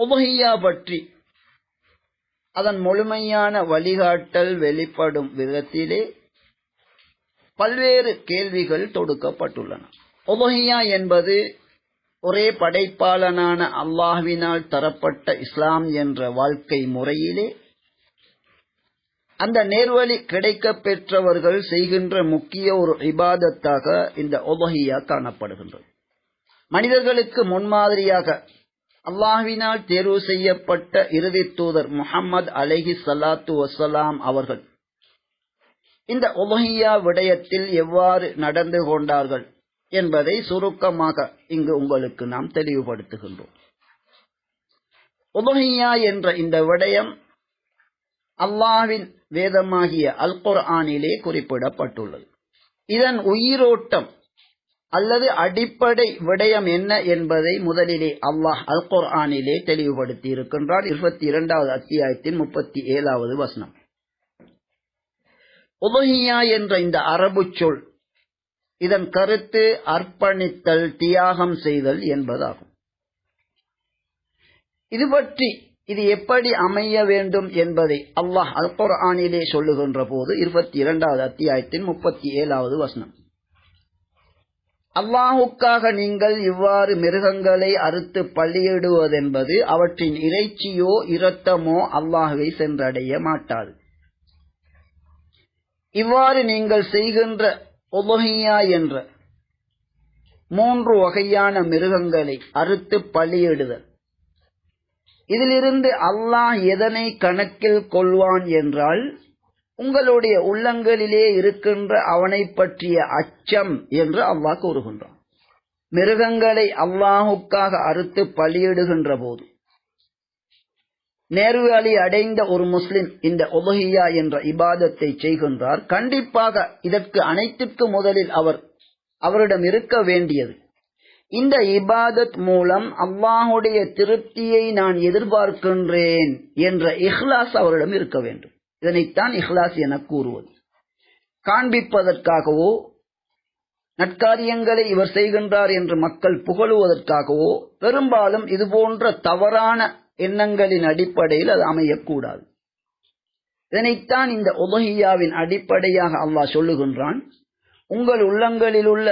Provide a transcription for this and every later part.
உபஹியா பற்றி. அதன் முழுமையான வழிகாட்டல் வெளிப்படும் விதத்திலே பல்வேறு கேள்விகள் தொடுக்கப்பட்டுள்ளன. உபஹியா என்பது ஒரே படைப்பாளனான அல்லாஹ்வினால் தரப்பட்ட இஸ்லாம் என்ற வாழ்க்கை முறையிலே அந்த நேர்வழி கிடைக்கப் பெற்றவர்கள் செய்கின்ற முக்கிய ஒரு இபாதத்தாக இந்த ஒபஹியா காணப்படுகின்றது. மனிதர்களுக்கு முன்மாதிரியாக அல்லாஹுவினால் தேர்வு செய்யப்பட்ட இறுதி தூதர் முகமது அலஹி சலாத்து வசலாம் அவர்கள். இந்த உலகியா விடயத்தில் எவ்வாறு நடந்து கொண்டார்கள் என்பதை சுருக்கமாக இங்கு உங்களுக்கு நாம் தெளிவுபடுத்துகின்றோம். உலகியா என்ற இந்த விடயம் அல்லாவின் வேதமாகிய அல் குர்ஆனிலே குறிப்பிடப்பட்டுள்ளது. இதன் உயிரோட்டம் அல்லது அடிப்படை விடயம் என்ன என்பதை முதலிலே அல்லாஹ் அல் குர்ஆனிலே தெளிவுபடுத்தி இருக்கின்றார் இருபத்தி இரண்டாவது அத்தியாயத்தின் முப்பத்தி ஏழாவது வசனம். உபஹியா என்ற இந்த அரபு சொல் இதன் கருத்து அர்ப்பணித்தல் தியாகம் செய்தல் என்பதாகும். இது பற்றி இது எப்படி அமைய வேண்டும் என்பதை அல்லாஹ் அல் குர்ஆனிலே சொல்லுகின்ற போது இருபத்தி இரண்டாவது அத்தியாயத்தின் முப்பத்தி ஏழாவது வசனம். அல்லாஹுக்காக நீங்கள் இவ்வாறு மிருகங்களை அறுத்து பள்ளியிடுவதென்பது அவற்றின் இறைச்சியோ இரத்தமோ அல்லாஹுவை சென்றடைய மாட்டாது. இவ்வாறு நீங்கள் செய்கின்ற உபஹியா என்ற மூன்று வகையான மிருகங்களை அறுத்து பலியிடுதல் இதிலிருந்து அல்லாஹ் எதனை கணக்கில் கொள்வான் என்றால் உங்களுடைய உள்ளங்களிலே இருக்கின்ற அவனை பற்றிய அச்சம் என்று அல்லாஹ் கூறுகின்றான். மிருகங்களை அல்லாஹுக்காக அறுத்து பலியிடுகின்ற போது நேர்வழி அடைந்த ஒரு முஸ்லிம் இந்த உபஹியா என்ற இபாதத்தை செய்கின்றார். கண்டிப்பாக இதற்கு அனைத்துக்கு முதலில் அவர் அவரிடம் இருக்க வேண்டியது இந்த இபாதத் மூலம் அல்லாஹுடைய திருப்தியை நான் எதிர்பார்க்கின்றேன் என்ற இஹ்லாஸ் அவரிடம் இருக்க வேண்டும். இதனைத்தான் இஹ்லாஸ் என கூறுவது. காண்பிப்பதற்காகவோ நற்காரியங்களை இவர் செய்கின்றார் என்று மக்கள் புகழுவதற்காகவோ பெரும்பாலும் இது போன்ற தவறான எண்ணங்களின் அடிப்படையில் அது அமையக்கூடாது. இதனைத்தான் இந்த உபஹியாவின் அடிப்படையாக அல்லாஹ் சொல்லுகின்றான். உங்கள் உள்ளங்களில் உள்ள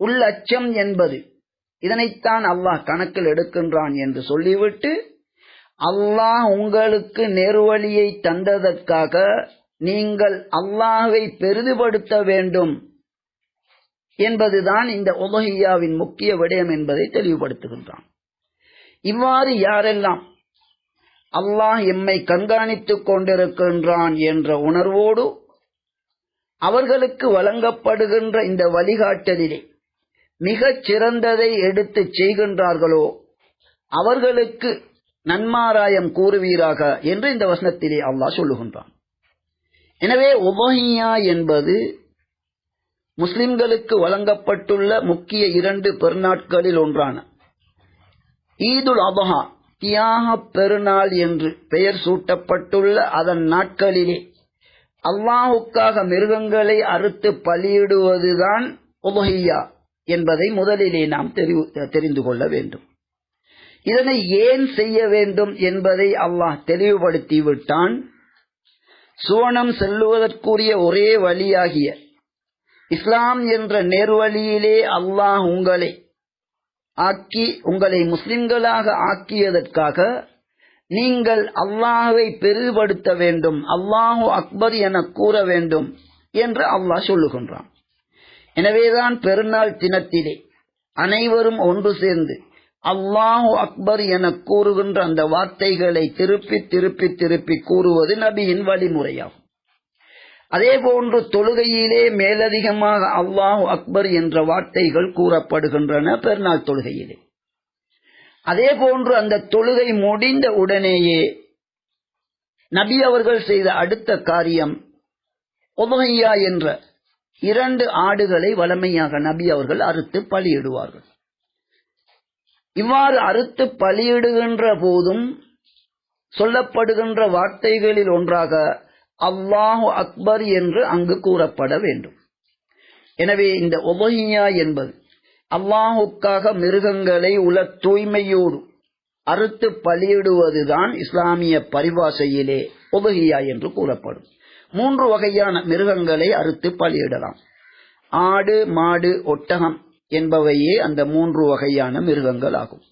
உள்ளச்சம் என்பது இதனைத்தான் அல்லாஹ் கணக்கில் எடுக்கின்றான் என்று சொல்லிவிட்டு அல்லாஹ் உங்களுக்கு நேர்வழியை தந்ததற்காக நீங்கள் அல்லாஹை பெரிதுபடுத்த வேண்டும் என்பதுதான் இந்த உலகியாவின் முக்கிய விடயம் என்பதை தெளிவுபடுத்துகின்றான். இவ்வாறு யாரெல்லாம் அல்லாஹ் எம்மை கண்காணித்துக் கொண்டிருக்கின்றான் என்ற உணர்வோடு அவர்களுக்கு வழங்கப்படுகின்ற இந்த வழிகாட்டலிலே மிகச் சிறந்ததை எடுத்து செய்கின்றார்களோ அவர்களுக்கு நன்மாராயம் கூறுவீராக என்று இந்த வசனத்திலே அல்லாஹ் சொல்லுகின்றான். எனவே உபஹியா என்பது முஸ்லிம்களுக்கு வழங்கப்பட்டுள்ள முக்கிய இரண்டு பெருநாட்களில் ஒன்றான ஈதுல் அபஹா தியாக பெருநாள் என்று பெயர் சூட்டப்பட்டுள்ள அதன் நாட்களிலே அல்லாஹுக்காக மிருகங்களை அறுத்து பலியிடுவதுதான் உபஹியா என்பதை முதலிலே நாம் தெரிந்து கொள்ள வேண்டும். இதனை ஏன் செய்ய வேண்டும் என்பதை அல்லாஹ் தெளிவுபடுத்திவிட்டான். சுவனம் செல்லுவதற்குரிய ஒரே வழியாகிய இஸ்லாம் என்ற நேர்வழியிலே அல்லாஹ் உங்களை ஆக்கி உங்களை முஸ்லிம்களாக ஆக்கியதற்காக நீங்கள் அல்லாஹுவை பெருபடுத்த வேண்டும் அல்லாஹு அக்பர் என கூற வேண்டும் என்று அல்லாஹ் சொல்லுகின்றான். எனவேதான் பெருநாள் தினத்திலே அனைவரும் ஒன்று சேர்ந்து அல்லாஹு அக்பர் என கூறுகின்ற அந்த வார்த்தைகளை திருப்பி திருப்பி திருப்பி கூறுவது நபியின் வழிமுறையாகும். அதே போன்று தொழுகையிலே மேலதிகமாக அல்லாஹு அக்பர் என்ற வார்த்தைகள் கூறப்படுகின்றன பெருநாள் தொழுகையிலே. அதே போன்று அந்த தொழுகை முடிந்த உடனேயே நபி அவர்கள் செய்த அடுத்த காரியம் ஒபகையா என்ற இரண்டு ஆடுகளை வளமையாக நபி அவர்கள் அறுத்து பலியிடுவார்கள். இவ்வாறு அறுத்து பலியிடுகின்ற போதும் சொல்லப்படுகின்ற வார்த்தைகளில் ஒன்றாக அல்லாஹு அக்பர் என்று அங்கு கூறப்பட வேண்டும். எனவே இந்த ஒபஹியா என்பது அல்லாஹுக்காக மிருகங்களை உல தூய்மையோடு அறுத்து பலியிடுவதுதான் இஸ்லாமிய பரிபாஷையிலே உபகியா என்று கூறப்படும். மூன்று வகையான மிருகங்களை அறுத்து பலியிடலாம். ஆடு மாடு ஒட்டகம் என்பவையே அந்த மூன்று வகையான மிருகங்கள் ஆகும்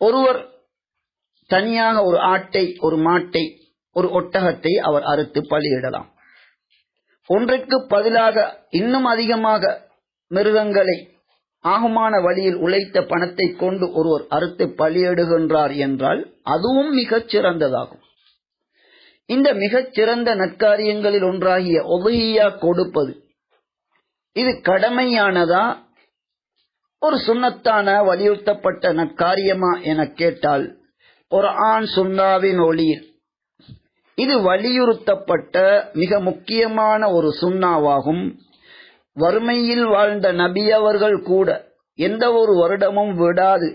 ஒருவர் தனியாக ஒரு ஆட்டை ஒரு மாட்டை ஒரு ஒட்டகத்தை அவர் அறுத்து பலியிடலாம். ஒன்றுக்கு பதிலாக இன்னும் அதிகமாக மிருகங்களை ஆகுமான வழியில் உழைத்த பணத்தை கொண்டு ஒருவர் அறுத்து பலியிடுகின்றார் என்றால் அதுவும் மிகச் சிறந்ததாகும். இந்த மிகச் சிறந்த நற்காரியங்களில் ஒன்றாகிய ஒபையா கொடுப்பது இது கடமையானதா ஒரு சுண்ணத்தான வலியுறுத்தப்பட்ட நற்காரியமா என கேட்டால் ஒரு ஆண் சுண்ணாவின் ஒளியில் இது வலியுறுத்தப்பட்ட மிக முக்கியமான ஒரு சுண்ணாவாகும். வறுமையில் வாழ்ந்த நபி அவர்கள் கூட எந்த ஒரு வருடமும் விடாது.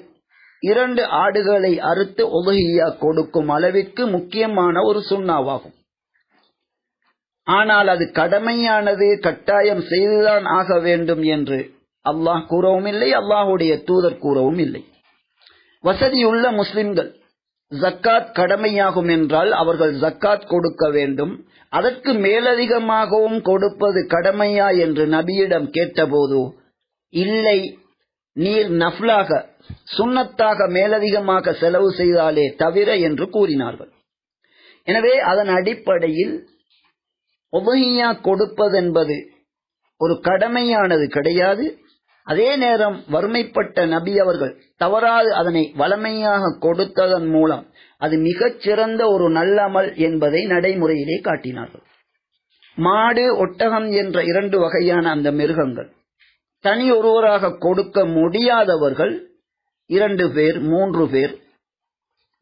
இரண்டு ஆடுகளை அறுத்து உதகியா கொடுக்கும் அளவிற்கு முக்கியமான ஒரு சுண்ணாவாகும். ஆனால் அது கடமையானது கட்டாயம் செய்துதான் ஆக வேண்டும் என்று அல்லாஹ் கூறவும் இல்லை அல்லாஹுடைய தூதர் கூறவும் இல்லை. வசதியுள்ள முஸ்லிம்கள் ஜக்காத் கடமையாகும் என்றால் அவர்கள் ஜக்காத் கொடுக்க வேண்டும். அதற்கு மேலதிகமாகவும் கொடுப்பது கடமையா என்று நபியிடம் கேட்டபோது இல்லை நீர் நஃப்லாக சுண்ணத்தாக மேலதிகமாக செலவு செய்தாலே தவிர என்று கூறினார்கள். எனவே அதன் அடிப்படையில் உபகியா கொடுப்பதென்பது ஒரு கடமையானது கிடையாது. அதே நேரம் வறுமைப்பட்ட நபி அவர்கள் தவறாது அதனை வளமையாக கொடுத்ததன் மூலம் அது மிகச் சிறந்த ஒரு நல்லமல் என்பதை நடைமுறையிலே காட்டினார்கள். மாடு ஒட்டகம் என்ற இரண்டு வகையான அந்த மிருகங்கள். தனி ஒருவராக கொடுக்க முடியாதவர்கள் இரண்டு பேர் மூன்று பேர்.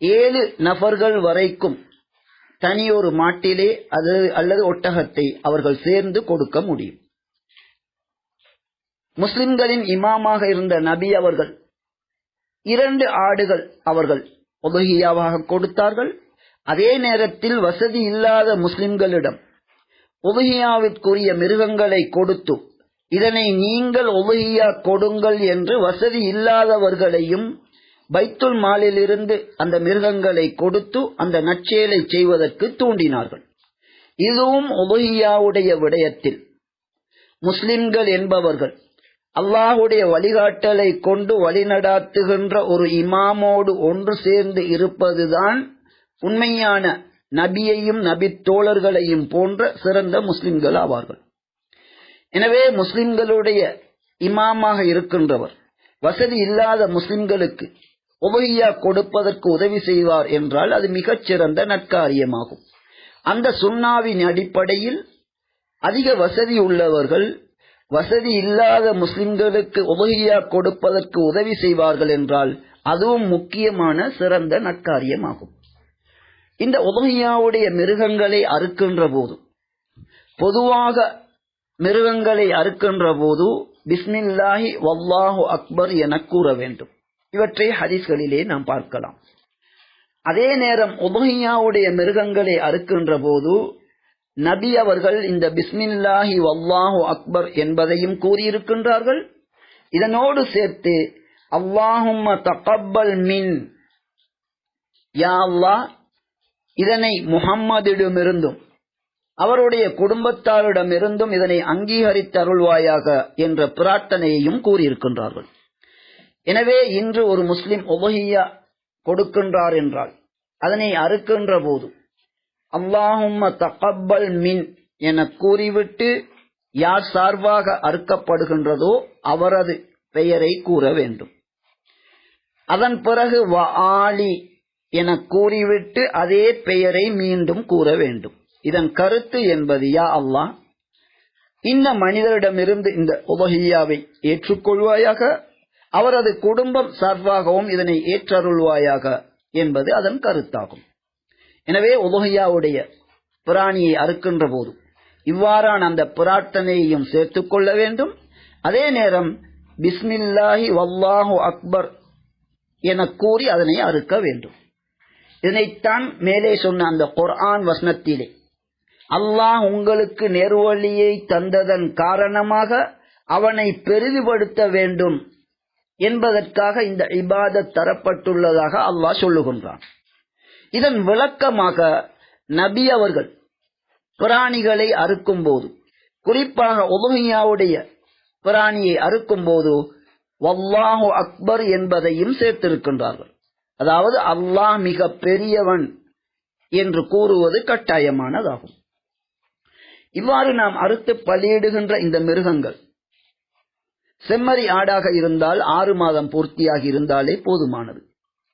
ஏழு நபர்கள் வரைக்கும் தனியொரு மாட்டிலே அது அல்லது ஒட்டகத்தை அவர்கள் சேர்ந்து கொடுக்க முடியும். முஸ்லிம்களின் இமாமாக இருந்த நபி அவர்கள் இரண்டு ஆடுகள் அவர்கள் உபகியாவாக கொடுத்தார்கள். அதே நேரத்தில் வசதி இல்லாத முஸ்லிம்களிடம் உபகியாவிற்குரிய மிருகங்களை கொடுத்து இதனை நீங்கள் உபகியா கொடுங்கள் என்று வசதி இல்லாதவர்களையும் பைத்துல் மாலிலிருந்து அந்த மிருகங்களை கொடுத்து அந்த நற்செயலை செய்வதற்கு தூண்டினார்கள். இதுவும் உபகியாவுடைய விடயத்தில் முஸ்லிம்கள் என்பவர்கள் அல்லாஹுடைய வழிகாட்டலை கொண்டு வழிநடாத்துகின்ற ஒரு இமாமோடு ஒன்று சேர்ந்து இருப்பதுதான் உண்மையான நபியையும் நபி தோழர்களையும் போன்ற சிறந்த முஸ்லிம்கள் ஆவார்கள். எனவே முஸ்லிம்களுடைய இமாமாக இருக்கின்றவர் வசதி இல்லாத முஸ்லிம்களுக்கு உபகியா கொடுப்பதற்கு உதவி செய்வார் என்றால் அது மிகச் சிறந்த நற்காரியமாகும். அந்த சுண்ணாவின் அடிப்படையில் அதிக வசதி உள்ளவர்கள் வசதி இல்லாத முஸ்லிம்களுக்கு உபகியா கொடுப்பதற்கு உதவி செய்வார்கள் என்றால் அதுவும் முக்கியமான சிறந்த நற்காரியமாகும். இந்த உபகியாவுடைய மிருகங்களை அறுக்கின்ற போது பொதுவாக மிருகங்களை அறுக்கின்ற போது பிஸ்மில்லாஹி வல்லாஹு அக்பர் என கூற வேண்டும். இவற்றை ஹதீஸ்களிலே நாம் பார்க்கலாம். அதே நேரம் உபகியாவுடைய மிருகங்களை அறுக்கின்ற போது நபி அவர்கள் இந்த பிஸ்மில்லாஹி வல்லாஹு அக்பர் என்பதையும் கூறியிருக்கின்றார்கள். இதனோடு சேர்த்து அல்லாஹும்ம தகப்பல் மின். யா இதனை முகம்மதிடமிருந்தும் அவருடைய குடும்பத்தாரிடமிருந்தும் இதனை அங்கீகரித்தருள்வாயாக என்ற பிரார்த்தனையையும் கூறியிருக்கின்றார்கள். எனவே இன்று ஒரு முஸ்லிம் உபஹியா கொடுக்கின்றார் என்றால் அதனை அறுக்கின்ற போது அல்லாஹும்ம தகப்பல் மின் என கூறிவிட்டு யார் சார்பாக அறுக்கப்படுகின்றதோ அவரது பெயரை கூற வேண்டும். அதன் பிறகு வ ஆலி என கூறிவிட்டு அதே பெயரை மீண்டும் கூற வேண்டும். இதன் கருத்து என்பது யா அல்லாஹ் இந்த மனிதரிடமிருந்து இந்த உபஹியாவை ஏற்றுக்கொள்வாயாக அவரது குடும்பம் சார்பாகவும் இதனை ஏற்றருள்வாயாக என்பது அதன் கருத்தாகும். எனவே உபகையாவுடைய பிராணியை அறுக்கின்ற போது இவ்வாறான அந்த பிரார்த்தனையையும் சேர்த்துக் கொள்ள வேண்டும். அதே நேரம் பிஸ்மில்லாஹி வல்லாஹு அக்பர் என கூறி அதனை அறுக்க வேண்டும். இதனைத்தான் மேலே சொன்ன அந்த குர்ஆன் வசனத்திலே அல்லாஹ் உங்களுக்கு நேர்வழியை தந்ததன் காரணமாக அவனை பெரிதுபடுத்த வேண்டும் என்பதற்காக இந்த இபாதத் தரப்பட்டுள்ளதாக அல்லாஹ் சொல்லுகின்றான். இதன் விளக்கமாக நபி அவர்கள் பிராணிகளை அறுக்கும் போது குறிப்பாக உலகியாவுடைய பிராணியை அறுக்கும் போது வல்லாஹு அக்பர் என்பதையும் சேர்த்திருக்கின்றார்கள். அதாவது அல்லாஹ் மிக பெரியவன் என்று கூறுவது கட்டாயமானதாகும். இவ்வாறு நாம் அறுத்து பலியிடுகின்ற இந்த மிருகங்கள் செம்மறி ஆடாக இருந்தால் ஆறு மாதம் பூர்த்தியாகி இருந்தாலே போதுமானது.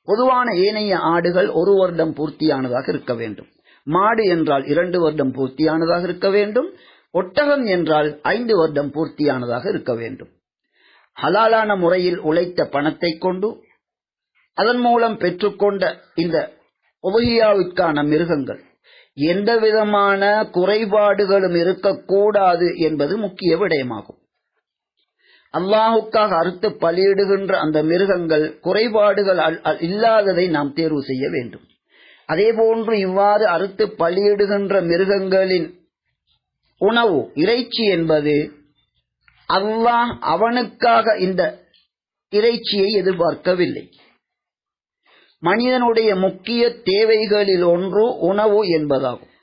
பொதுவான ஏனைய ஆடுகள் ஒரு வருடம் பூர்த்தியானதாக இருக்க வேண்டும். மாடு என்றால் இரண்டு வருடம் பூர்த்தியானதாக இருக்க வேண்டும். ஒட்டகம் என்றால் ஐந்து வருடம் பூர்த்தியானதாக இருக்க வேண்டும். ஹலாலான முறையில் உழைத்த பணத்தை கொண்டு அதன் மூலம் பெற்றுக்கொண்ட இந்த உபகியாவுக்கான மிருகங்கள் எந்த விதமான குறைபாடுகளும் இருக்கக்கூடாது என்பது முக்கிய விடயமாகும். அல்லாஹுக்காக அறுத்து பலியிடுகின்ற அந்த மிருகங்கள் குறைபாடுகள் இல்லாததை நாம் தேர்வு செய்ய வேண்டும். அதே போன்று இவ்வாறு அறுத்து பலியிடுகின்ற மிருகங்களின் உணவு இறைச்சி என்பது அல்லாஹ் அவனுக்காக இந்த இறைச்சியை எதிர்பார்க்கவில்லை. மனிதனுடைய முக்கிய தேவைகளில் ஒன்று உணவு என்பதாகும்.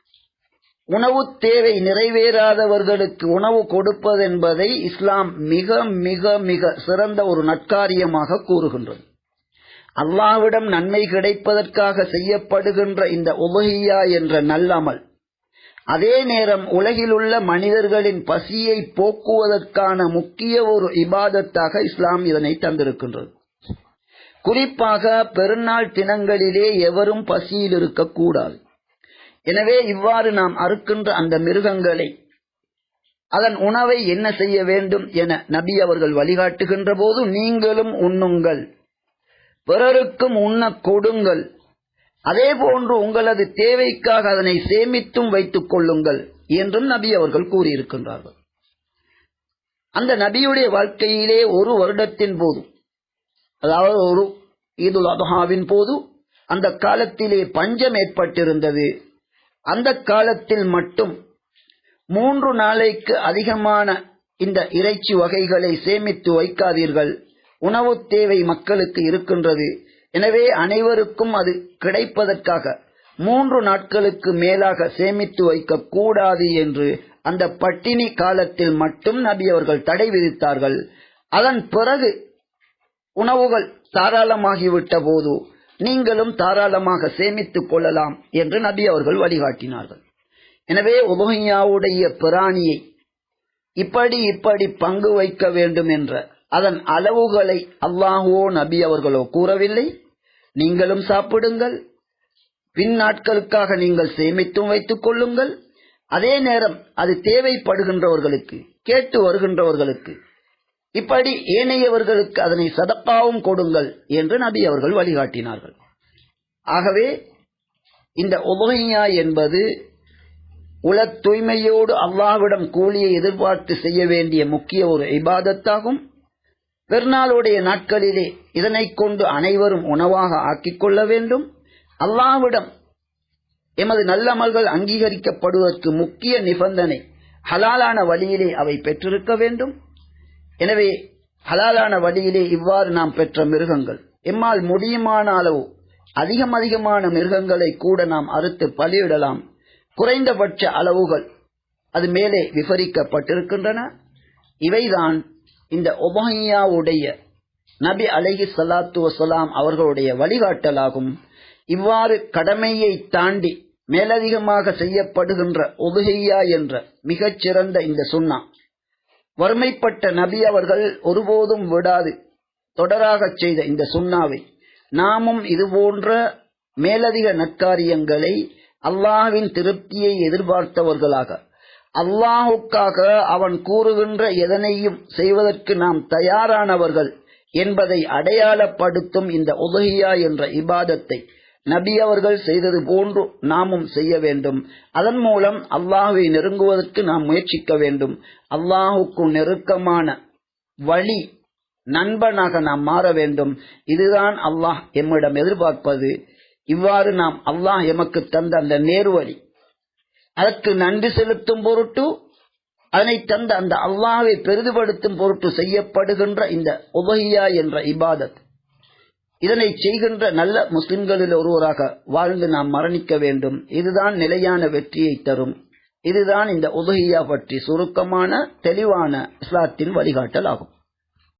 உணவு தேவை நிறைவேறாதவர்களுக்கு உணவு கொடுப்பதென்பதை இஸ்லாம் மிக மிக மிக சிறந்த ஒரு நற்காரியமாக கூறுகின்றது. அல்லாவிடம் நன்மை கிடைப்பதற்காக செய்யப்படுகின்ற இந்த உபகியா என்ற நல்லமல் அதே நேரம் உலகிலுள்ள மனிதர்களின் பசியை போக்குவதற்கான முக்கிய ஒரு இபாதத்தாக இஸ்லாம் இதனை தந்திருக்கின்றது. குறிப்பாக பெருநாள் தினங்களிலே எவரும் பசியில் இருக்கக்கூடாது. எனவே இவ்வாறு நாம் அறுக்கின்ற அந்த மிருகங்களை அதன் உணவை என்ன செய்ய வேண்டும் என நபி அவர்கள் வழிகாட்டுகின்ற போது நீங்களும் உண்ணுங்கள். பிறருக்கும் உண்ண கொடுங்கள். அதே போன்று உங்களது தேவைக்காக அதனை சேமித்தும் வைத்துக் கொள்ளுங்கள் என்றும் நபி அவர்கள் கூறியிருக்கின்றார்கள். அந்த நபியுடைய வாழ்க்கையிலே ஒரு வருடத்தின் போது அதாவது ஒரு ஈதுல் அதஹாவின் போது அந்த காலத்திலே பஞ்சம் ஏற்பட்டிருந்தது. அந்த காலத்தில் மட்டும் மூன்று நாளைக்கு அதிகமான இந்த இறைச்சி வகைகளை சேமித்து வைக்காதீர்கள். உணவு தேவை மக்களுக்கு இருக்கின்றது. எனவே அனைவருக்கும் அது கிடைப்பதற்காக மூன்று நாட்களுக்கு மேலாக சேமித்து வைக்க கூடாது என்று அந்த பட்டினி காலத்தில் மட்டும் நபி அவர்கள் தடை விதித்தார்கள். அதன் பிறகு உணவுகள் தாராளமாகிவிட்ட போது நீங்களும் தாராளமாக சேமித்துக் கொள்ளலாம் என்று நபி அவர்கள் வழிகாட்டினார்கள். எனவே உபகையாவுடைய பிராணியை இப்படி இப்படி பங்கு வைக்க வேண்டும் என்ற அதன் அளவுகளை அல்லாஹோ நபி அவர்களோ கூறவில்லை. நீங்களும் சாப்பிடுங்கள். பின் நாட்களுக்காக நீங்கள் சேமித்தும் வைத்துக் கொள்ளுங்கள். அதே நேரம் அது தேவைப்படுகின்றவர்களுக்கு கேட்டு வருகின்றவர்களுக்கு இப்படி ஏனையவர்களுக்கு அதனை சதப்பாவும் கொடுங்கள் என்று நபி அவர்கள் வழிகாட்டினார்கள். ஆகவே இந்த உபகையா என்பது உல தூய்மையோடு அல்லாவிடம் கூலியை எதிர்பார்த்து செய்ய வேண்டிய முக்கிய ஒரு இபாதத்தாகும். பெருநாளுடைய நாட்களிலே இதனை கொண்டு அனைவரும் உணவாக ஆக்கிக் கொள்ள வேண்டும். அல்லாவிடம் எமது நல்லமல்கள் அங்கீகரிக்கப்படுவதற்கு முக்கிய நிபந்தனை ஹலாலான வழியிலே அவை பெற்றிருக்க வேண்டும். எனவே ஹலாலான வழியிலே இவ்வாறு நாம் பெற்ற மிருகங்கள். எம்மால் முடியுமான அளவு அதிகம் அதிகமான மிருகங்களை கூட நாம் அறுத்து பலியிடலாம். குறைந்தபட்ச அளவுகள் அது மேலே விபரிக்கப்பட்டிருக்கின்றன. இவைதான் இந்த ஒபஹியாவுடைய நபி அலஹி சலாத்து வசலாம் அவர்களுடைய வழிகாட்டலாகும். இவ்வாறு கடமையை தாண்டி மேலதிகமாக செய்யப்படுகின்ற ஒபுகையா என்ற மிகச்சிறந்த இந்த சுண்ணா. வறுமைப்பட்ட நபி அவர்கள் ஒருபோதும் விடாது. தொடராகச் செய்த இந்த சுண்ணாவை நாமும் இதுபோன்ற மேலதிக நற்காரியங்களை அல்லாஹ்வின் திருப்தியை எதிர்பார்த்தவர்களாக. அல்லாஹுக்காக அவன் கூறுகின்ற எதனையும் செய்வதற்கு நாம் தயாரானவர்கள் என்பதை அடையாளப்படுத்தும் இந்த உதகியா என்ற இபாதத்தை நபி அவர்கள் செய்தது போன்று நாமும் செய்ய வேண்டும். அதன் மூலம் அல்லாஹுவை நெருங்குவதற்கு நாம் முயற்சிக்க வேண்டும். அல்லாஹுக்கு நெருக்கமான வழி நண்பனாக நாம் மாற வேண்டும். இதுதான் அல்லாஹ் எம்மிடம் எதிர்பார்ப்பது. இவ்வாறு நாம் அல்லாஹ் எமக்கு தந்த அந்த நேர்வழி. அதற்கு நன்றி செலுத்தும் பொருட்டு அதனை தந்த அந்த அல்லாஹ்வை பெரிதுபடுத்தும் பொருட்டு செய்யப்படுகின்ற இந்த உபஹியா என்ற இபாதத். இதனை செய்கின்ற நல்ல முஸ்லிம்களில் ஒருவராக வாழ்ந்து நாம் மரணிக்க வேண்டும். இதுதான் நிலையான வெற்றியை தரும். இதுதான் இந்த உதகியா பற்றி சுருக்கமான தெளிவான இஸ்லாத்தின் வழிகாட்டல் ஆகும்.